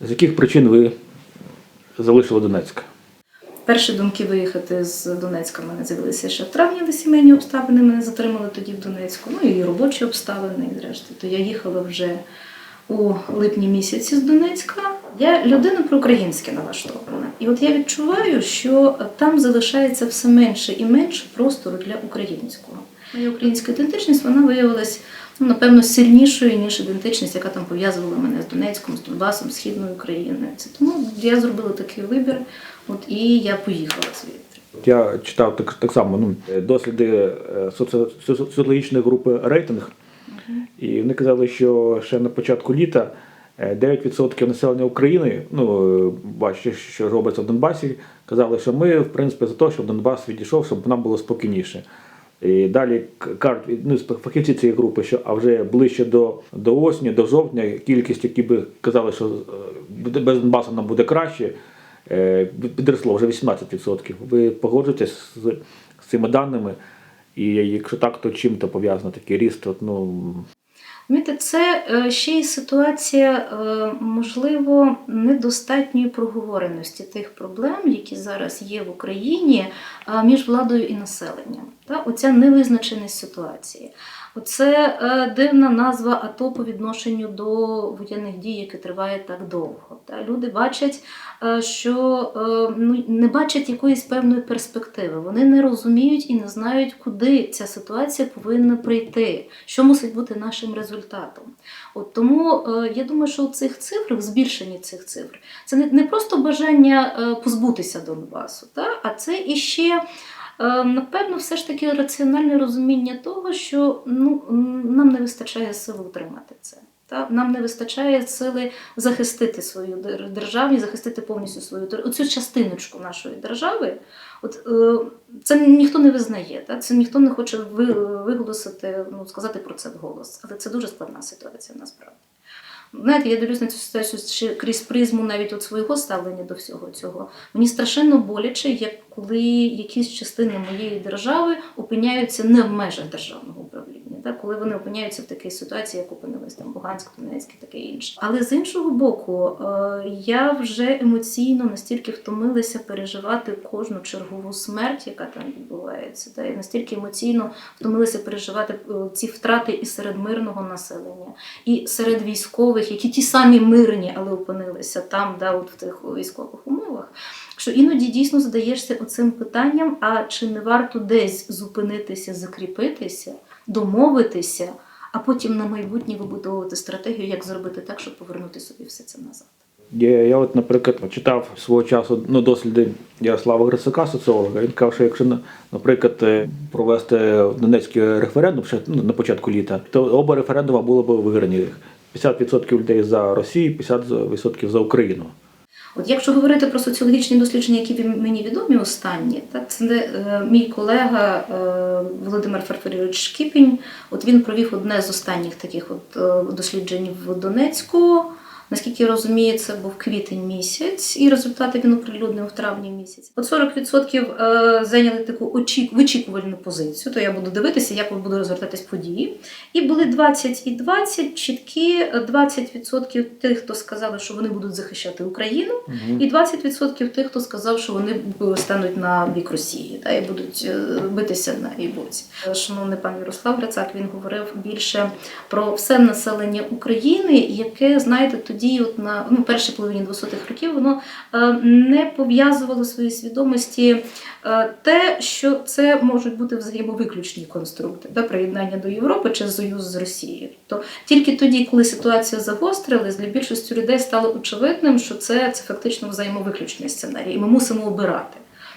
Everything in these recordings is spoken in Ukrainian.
З яких причин ви залишили Донецьк? Перші думки виїхати з Донецька мене з'явилися ще в травні, де сімейні обставини мене затримали тоді в Донецьку. Ну і робочі обставини, і зрештою. То я їхала вже у липні місяці з Донецька. Я людина проукраїнськи налаштована. І от я відчуваю, що там залишається все менше і менше простору для українського. Моя українська ідентичність вона виявилась ну, напевно сильнішою, ніж ідентичність, яка там пов'язувала мене з Донецьком, з Донбасом, Східною Україною. Це тому я зробила такий вибір, от і я поїхала звідти. Я читав так, так само ну, досліди е, соці- соці- соціологічної групи рейтинг, і вони казали, що ще на початку літа е, 9% населення України, ну е, бачите, що робиться в Донбасі, казали, що ми, в принципі, за те, щоб Донбас відійшов, щоб нам було спокійніше. І далі карт ну, фахівці цієї групи, що а вже ближче до, до осені, до жовтня, кількість, які би казали, що е, без Донбасу нам буде краще, е, підросло вже 18%. Ви погоджуєтесь з, з цими даними? І якщо так, то чим то пов'язано такий ріст? От, ну, Розумієте, це е, ще й ситуація, е, можливо, недостатньої проговореності тих проблем, які зараз є в Україні між владою і населенням. Оця невизначеність ситуації. Оце е, дивна назва АТО по відношенню до воєнних дій, які триває так довго. Люди бачать, е, що е, ну, не бачать якоїсь певної перспективи. Вони не розуміють і не знають, куди ця ситуація повинна прийти, що мусить бути нашим результатом. От тому я думаю, що цих цифрах, збільшенні цих цифр, це не, просто бажання позбутися Донбасу, та? а це іще. Е, Напевно, все ж таки раціональне розуміння того, що ну, нам не вистачає сили утримати це. Та? Нам не вистачає сили захистити свою дер- державність, захистити повністю свою оцю частиночку нашої держави. От, е, це ніхто не визнає, та? це ніхто не хоче виголосити, ну, сказати про це вголос. Але це дуже складна ситуація насправді. Знаєте, я дивлюсь на цю ситуацію ще крізь призму навіть от свого ставлення до всього цього. Мені страшенно боляче, як коли якісь частини моєї держави опиняються не в межах державного управління, так? коли вони опиняються в такій ситуації, як опинились там Луганськ, Донецьк і таке інше. Але з іншого боку, е, я вже емоційно настільки втомилася переживати кожну чергову смерть, яка там відбувається. Та? І настільки емоційно втомилася переживати е, ці втрати і серед мирного населення, і серед військових, які ті самі мирні, але опинилися там, да, от в тих військових умовах. Що іноді дійсно задаєшся оцим питанням: а чи не варто десь зупинитися, закріпитися, домовитися, а потім на майбутнє вибудовувати стратегію, як зробити так, щоб повернути собі все це назад. Я, я от, наприклад, читав свого часу ну, досліди Ярослава Грицака, соціолога. Він казав, що якщо, наприклад, е, провести Донецький референдум ще ну, на початку літа, то оба референдуми були б виграні. 50% людей за Росію, 50% за Україну. От якщо говорити про соціологічні дослідження, які мені відомі останні, та це е, мій колега е, Володимир Фарфорійович Шкіпінь. От він провів одне з останніх таких от е, досліджень в Донецьку. Наскільки я розумію, це був квітень місяць, і результати він оприлюднив в травні місяць. От 40% е, зайняли таку вичікувальну позицію, то я буду дивитися, як будуть розвертатись події. І були 20 і 20 чіткі, е, 20% тих, хто сказали, що вони будуть захищати Україну, і 20% тих, хто сказав, що вони стануть на бік Росії та, і будуть е, битися на її боці. Е, Шановний пан Ярослав Грицак, він говорив більше про все населення України, яке, знаєте, тоді, от на ну, першій половині 200-х років, воно е, не пов'язувало в своїй свідомості е, те, що це можуть бути взаємовиключні конструкти да, приєднання до Європи чи союз з Росією. То тільки тоді, коли ситуація загострилась, для більшості людей стало очевидним, що це, це фактично взаємовиключний сценарій, і ми мусимо обирати.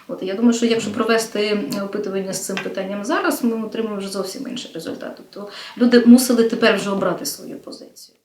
От я думаю, що якщо провести е, опитування з цим питанням зараз, ми отримаємо вже зовсім інший результат. Тобто люди мусили тепер вже обрати свою позицію.